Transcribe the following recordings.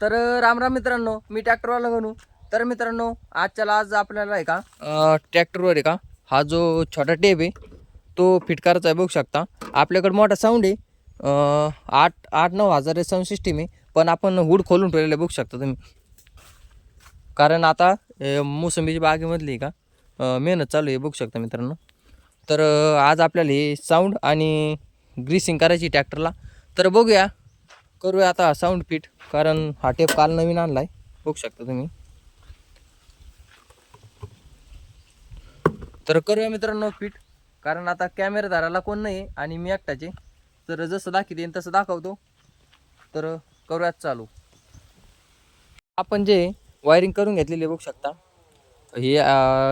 तर राम राम मित्रांनो मी ट्रॅक्टरवाला गणू. तर मित्रांनो आजच्याला आज आपल्याला आहे का ट्रॅक्टरवर आहे का हा जो छोटा टेप आहे तो फिट करायचा आहे बघू शकता. आपल्याकडे मोठा साऊंड आहे. आठ आठ नऊ हजार साऊंड सिस्टीम आहे पण आपण हुड खोलून ठेवलेलं बघू शकता तुम्ही. कारण आता मोसंबीची मोसंबीच्या बागेमधली आहे का मेहनत चालू आहे बघू शकता मित्रांनो. तर आज आपल्याला हे साऊंड आणि ग्रीसिंग करायची ट्रॅक्टरला. तर बघूया करूया आता साऊंड फिट कारण हा टेप काल नवीन आणला आहे बघू शकता तुम्ही. तर करूया मित्रांनो फिट कारण आता कॅमेरा कोण नाही आणि मी एकटाचे तर जसं दाखवते तसं दाखवतो. तर करूयात चालू. आपण जे वायरिंग करून घेतलेली आहे बघू शकता. हे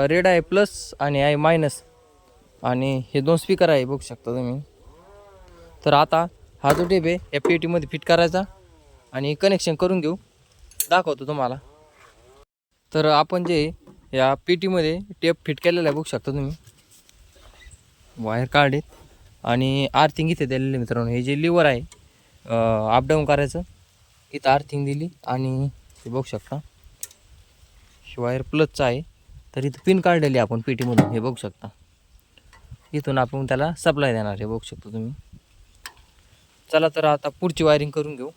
रेड आहे प्लस आणि आहे मायनस आणि हे दोन स्पीकर आहे बघू शकता तुम्ही. तर आता हा जो टेप आहे या पी टीमध्ये फिट करायचा. आणि कनेक्शन करून घेऊ. दाखवतो तुम्हाला. तर आपण जे या पी टीमध्ये टेप फिट केलेला आहे बघू शकता तुम्ही. वायर काढेत आणि आर्थिंग इथे दिलेली मित्रांनो. हे जे लिवर आहे अपडाऊन करायचं. इथं आर्थिंग दिली. आणि हे बघू शकता. वायर प्लसचं आहे. तर इथं पिन काढलेली आपण पी टीमधून हे बघू शकता. इथून आपण त्याला सप्लाय देणार हे बघू शकता तुम्ही. चला तर आता पुढची वायरिंग करून घेऊ.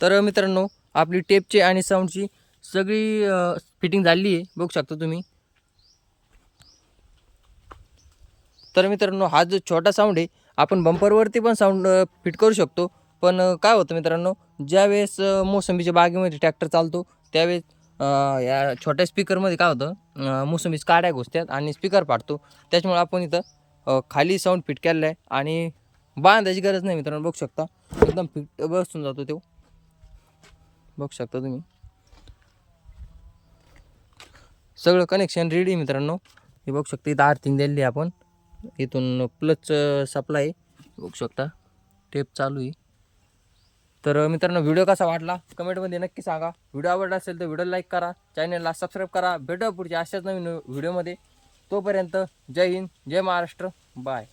तर मित्रांनो आपली टेपची आणि साऊंडची सगळी फिटिंग झाली आहे. बघू शकता तुम्ही. तर मित्रांनो हा जो छोटा साऊंड आहे आपण बंपरवरती पण साऊंड फिट करू शकतो. पण काय होतं मित्रांनो ज्यावेळेस मोसंबीच्या बागेमध्ये ट्रॅक्टर चालतो त्यावेळेस या छोट्या स्पीकरमध्ये काय होतं मोसंबीच काड्या घुसतात आणि स्पीकर पाडतो त्याच्यामुळे आपण इथं खाली साऊंड फिट केलेलं आहे आणि बांधायची गरज नाही मित्रांनो बघू शकता. एकदम फिट बसून जातो तो. बघू शकता तुम्ही. सगळं कनेक्शन रेडी मित्रांनो. हे बघू शकता इथं आर्थिंग दिलेली आहे आपण. इथून प्लस सप्लाय बघू शकता. टेप चालू आहे. तर मित्रांनो व्हिडिओ कसा वाटला? कमेंटमध्ये नक्की सांगा. व्हिडिओ आवडला असेल तर व्हिडिओ लाईक करा. चॅनलला सबस्क्राईब करा. भेटू पुढच्या अशाच नवीन व्हिडिओमध्ये तोपर्यंत जय हिंद जय महाराष्ट्र. बाय